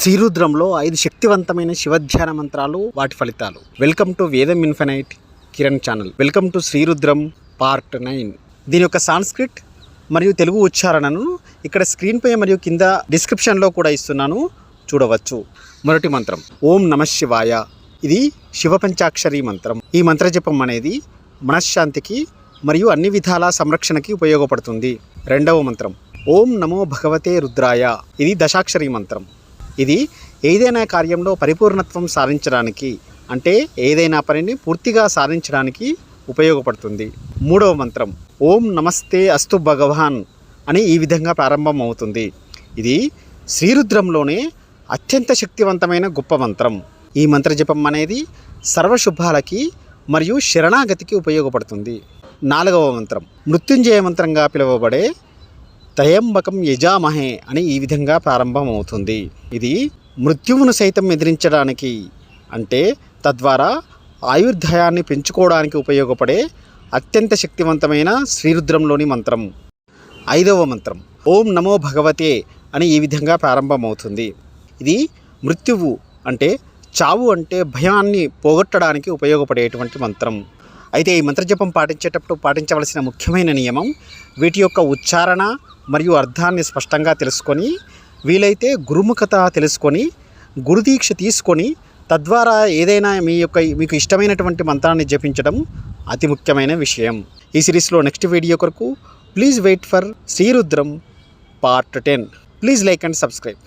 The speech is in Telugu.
శ్రీరుద్రంలో ఐదు శక్తివంతమైన శివధ్యాన మంత్రాలు వాటి ఫలితాలు. Welcome to Vedam infinite Kiran channel. Welcome to Srirudram part nine. దీని యొక్క సాంస్క్రిట్ మరియు తెలుగు ఉచ్చారణను ఇక్కడ స్క్రీన్పై మరియు కింద డిస్క్రిప్షన్లో కూడా ఇస్తున్నాను. చూడవచ్చు. మొదటి మంత్రం. ఓం నమ శివాయ. ఇది శివ పంచాక్షరి మంత్రం. ఈ మంత్ర జపం అనేది మనశ్శాంతికి మరియు అన్ని విధాల సంరక్షణకి ఉపయోగపడుతుంది. రెండవ మంత్రం. ఓం నమో భగవతే రుద్రాయ. ఇది దశాక్షరి మంత్రం. ఇది ఏదైనా కార్యంలో పరిపూర్ణత్వం సాధించడానికి అంటే ఏదైనా పనిని పూర్తిగా సాధించడానికి ఉపయోగపడుతుంది. మూడవ మంత్రం ఓం నమస్తే అస్తు భగవాన్ అని ఈ విధంగా ప్రారంభం అవుతుంది ఇది శ్రీరుద్రంలోనే అత్యంత శక్తివంతమైన గొప్ప మంత్రం. ఈ మంత్ర జపం అనేది సర్వశుభాలకి మరియు శరణాగతికి ఉపయోగపడుతుంది. నాలుగవ మంత్రం మృత్యుంజయ మంత్రంగా పిలువబడే త్రయంబకం యజామహే అని ఈ విధంగా ప్రారంభమవుతుంది. ఇది మృత్యువును సైతం ఎదిరించడానికి అంటే తద్వారా ఆయుర్ధయాన్ని పెంచుకోవడానికి ఉపయోగపడే అత్యంత శక్తివంతమైన శ్రీరుద్రంలోని మంత్రం. ఐదవ మంత్రం. ఓం నమో భగవతే అని ఈ విధంగా ప్రారంభమవుతుంది. ఇది మృత్యువు అంటే చావు అంటే భయాన్ని పోగొట్టడానికి ఉపయోగపడేటువంటి మంత్రం. అయితే ఈ మంత్రజపం పాటించేటప్పుడు పాటించవలసిన ముఖ్యమైన నియమం వీటి యొక్క ఉచ్చారణ మరియు అర్థాన్ని స్పష్టంగా తెలుసుకొని వీలైతే గురుముఖత తెలుసుకొని గురుదీక్ష తీసుకొని తద్వారా ఏదైనా మీ యొక్క మీకు ఇష్టమైనటువంటి మంత్రాన్ని జపించడం అతి ముఖ్యమైన విషయం. ఈ సిరీస్లో నెక్స్ట్ వీడియో కొరకు please wait for Srirudram part ten. Please like and subscribe.